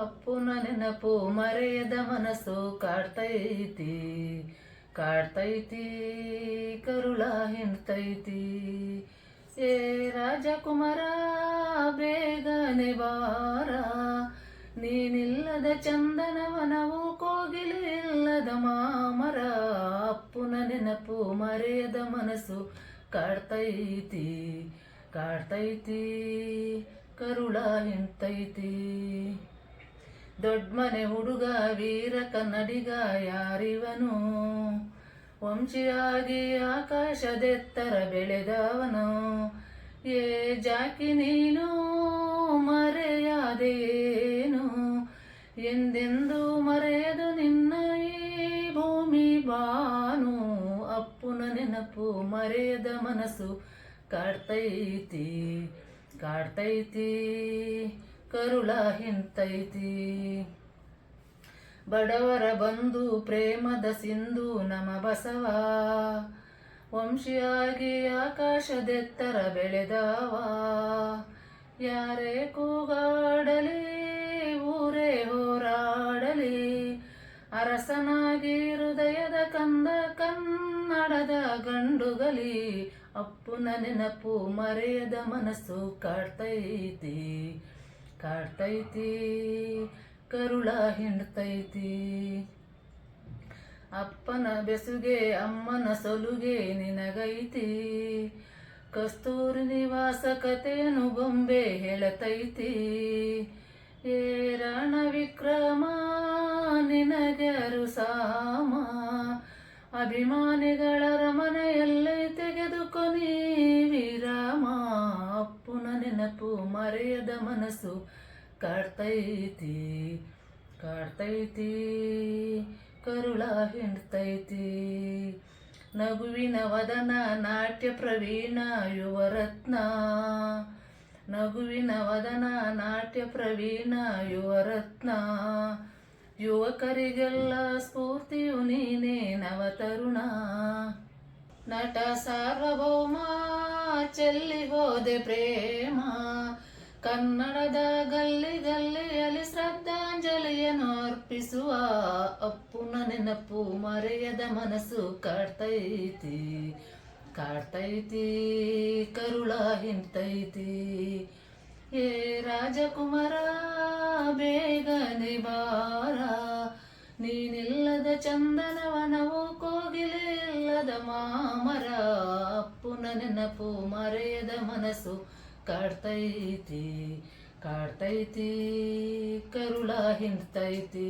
ಅಪ್ಪುನ ನೆನಪು ಮರೆಯದ ಮನಸ್ಸು ಕಾಡ್ತೈತಿ ಕಾಡ್ತೈತಿ, ಕರುಳ ಹಿಂಡ್ತೈತಿ. ಏ ರಾಜಕುಮಾರ, ಬೇಗನೆ ಬಾರ, ನೀನಿಲ್ಲದ ಚಂದನವನವು ಕೋಗಿಲಿಲ್ಲದ ಮಾಮರ. ಅಪ್ಪುನ ನೆನಪು ಮರೆಯದ ಮನಸ್ಸು ಕಾಡ್ತೈತಿ ಕಾಡ್ತೈತಿ, ಕರುಳ ಹಿಂಡ್ತೈತಿ. ದೊಡ್ಡ ಮನೆ ಹುಡುಗ ವೀರ ಕನ್ನಡಿಗ ಯಾರಿವನು? ವಂಶಿಯಾಗಿ ಆಕಾಶದೆತ್ತರ ಬೆಳೆದವನು. ಏ ಜಾಕಿ ನೀನು ಮರೆಯಾದೇನು? ಎಂದೆಂದು ಮರೆಯದು ನಿನ್ನ ಈ ಭೂಮಿ ಬಾನು? ಅಪ್ಪುನ ನೆನಪು ಮರೆಯದ ಮನಸ್ಸು ಕಾಡ್ತೈತಿ ಕಾಡ್ತೈತಿ. ಕರುಳ ಹಿಂತೈತಿ. ಬಡವರ ಬಂಧು ಪ್ರೇಮದ ಸಿಂಧು ನಮ ಬಸವ. ವಂಶಿಯಾಗಿ ಆಕಾಶದೆತ್ತರ ಬೆಳೆದವ. ಯಾರೇ ಕೂಗಾಡಲಿ, ಊರೇ ಹೋರಾಡಲಿ. ಅರಸನಾಗಿ ಹೃದಯದ ಕಂದ ಕನ್ನಡದ ಗಂಡುಗಲಿ, ಅಪ್ಪುನ ನೆನಪು ಮರೆಯದ ಮನಸ್ಸು ಕಾಡ್ತೈತಿ. ಕಾಡ್ತೈತಿ, ಕರುಳ ಹಿಂಡ್ತೈತಿ. ಅಪ್ಪನ ಬೆಸುಗೆ, ಅಮ್ಮನ ಸೊಲುಗೆ ನಿನಗೈತಿ. ಕಸ್ತೂರಿ ನಿವಾಸ ಕಥೆಯನ್ನು ಬೊಂಬೆ ಹೇಳತೈತಿ. ಏ ರಣ ವಿಕ್ರಮ ನಿನಗರು ಸಾಮ. ಅಭಿಮಾನಿಗಳ ರಮನೆಯಲ್ಲೇ ತೆಗೆದುಕೊ ಮರೆಯದ ಮನಸ್ಸು ಕಾಡ್ತೈತಿ ಕಾಡ್ತೈತಿ, ಕರುಳ ಹಿಂಡ್ತೈತಿ. ನಗುವಿನ ವದನ, ನಾಟ್ಯ ಪ್ರವೀಣ, ಯುವರತ್ನ. ನಗುವಿನ ವದನ, ನಾಟ್ಯ ಪ್ರವೀಣ, ಯುವರತ್ನ. ಯುವಕರಿಗೆಲ್ಲ ಸ್ಫೂರ್ತಿಯು ನೀನೇ ನವತರುಣ ನಟ ಸಾರ್ವಭೌಮ, ಚೆಲ್ಲಿ ಹೋದೆ ಪ್ರೇಮ. ಕನ್ನಡದ ಗಲ್ಲಿ ಗಲ್ಲಿಯಲ್ಲಿ ಶ್ರದ್ಧಾಂಜಲಿಯನ್ನು ಅರ್ಪಿಸುವ ಅಪ್ಪುನ ನೆನಪು ಮರೆಯದ ಮನಸ್ಸು ಕಾಡ್ತೈತಿ ಕಾಡ್ತೈತಿ, ಕರುಳ ಹಿಂತೈತಿ ಏ ರಾಜಕುಮಾರ, ಬೇಗನೆ ಬಾರ, ನೀನಿಲ್ಲದ ಚಂದನವನವು ಕೋಗಿಲಿಲ್ಲದ ಮಾಮರ. ಅಪ್ಪುನ ನೆನಪು ಮರೆಯದ ಮನಸ್ಸು ಕಾಡ್ತೈತಿ ಕಾಡ್ತೈತಿ ಕರುಳ ಹಿಂಡ್ತೈತಿ.